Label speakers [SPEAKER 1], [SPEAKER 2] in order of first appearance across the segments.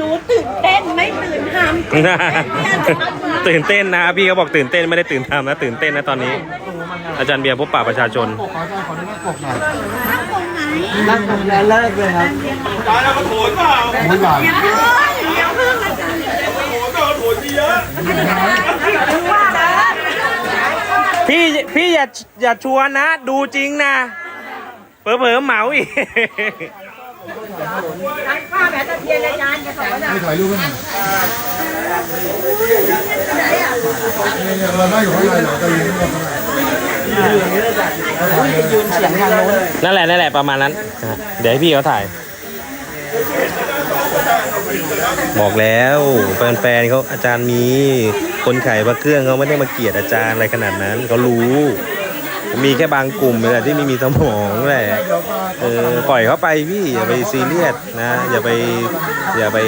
[SPEAKER 1] หนูตื่นเต้นไม่ตื่นทำ
[SPEAKER 2] ตื่นเต้นนะพี่เขาบอกตื่นเต้นไม่ได้ตื่นทำนะ ตื่นเต้นนะตอนนี้ อาจารย์เบียร์พบปะประชาชน
[SPEAKER 3] ปกขอใจขอได้นั่งปกหน่อย
[SPEAKER 1] ตรงไหน
[SPEAKER 3] นั่งตรงนั้นเลิกเลยครับตายแล้วมาโถนเปล่าไม่ไหว
[SPEAKER 1] เฮ้ยเดี๋ยวเพิ่งอาจารย์
[SPEAKER 2] พี่พี่อย่าอย่าชวนนะ ดูจริงนะเผลอเผลอ ๆเหมาอีก
[SPEAKER 3] ไม่ถ่ายรูปให้หน่อยเนี่ยเรานั่งอยู่ข้างในเราจะยืนข้างใน
[SPEAKER 2] นั่นแหละนั่นแหละประมาณนั้น เดี๋ยวให้พี่เขาถ่าย บอกแล้วแฟนๆเขาอาจารย์มีคนขายพระเครื่องเขาไม่ได้มาเกลียดอาจารย์อะไรขนาดนั้นเขารู้ มีแค่บางกลุ่มนี่แหละที่ไม่มีสมองแหละเออปล่อยเขาไปพี่อย่าไปซีเรียสนะอย่าไปอย่าไป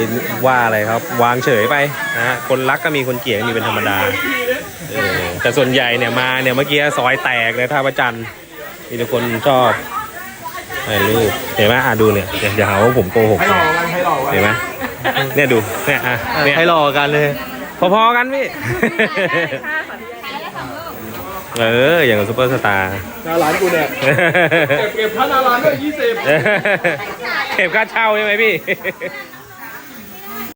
[SPEAKER 2] ว่าอะไรครับ วางเฉยไปนะคนรักก็มีคนเกลียดก็มีเป็นธรรมดาเออแต่ส่วนใหญ่เนี่ยมาเนี่ยเมื่อกี้ซอยแตกเลยท่าพระจันทร์มีแต่คนชอบถ่ายรูปเห็นไหมอะดูเนี่ยอย่าอย่าหาว่าผมโกหก
[SPEAKER 3] ให้หล่อกันให้หล่อกัน
[SPEAKER 2] เห็นไหมเนี่ยดูเนี่ยอะเนี่ยให้รอกันเลย พอๆกันพี่ เออ อย่างกับซุปเปอร์สตาร์
[SPEAKER 3] หน้าร้านกูเนี่ย เก็บเก็บค่าหน้าร้านด้วยยี่สิบ
[SPEAKER 2] เก็บค่าเช่าใช่ไหมพี่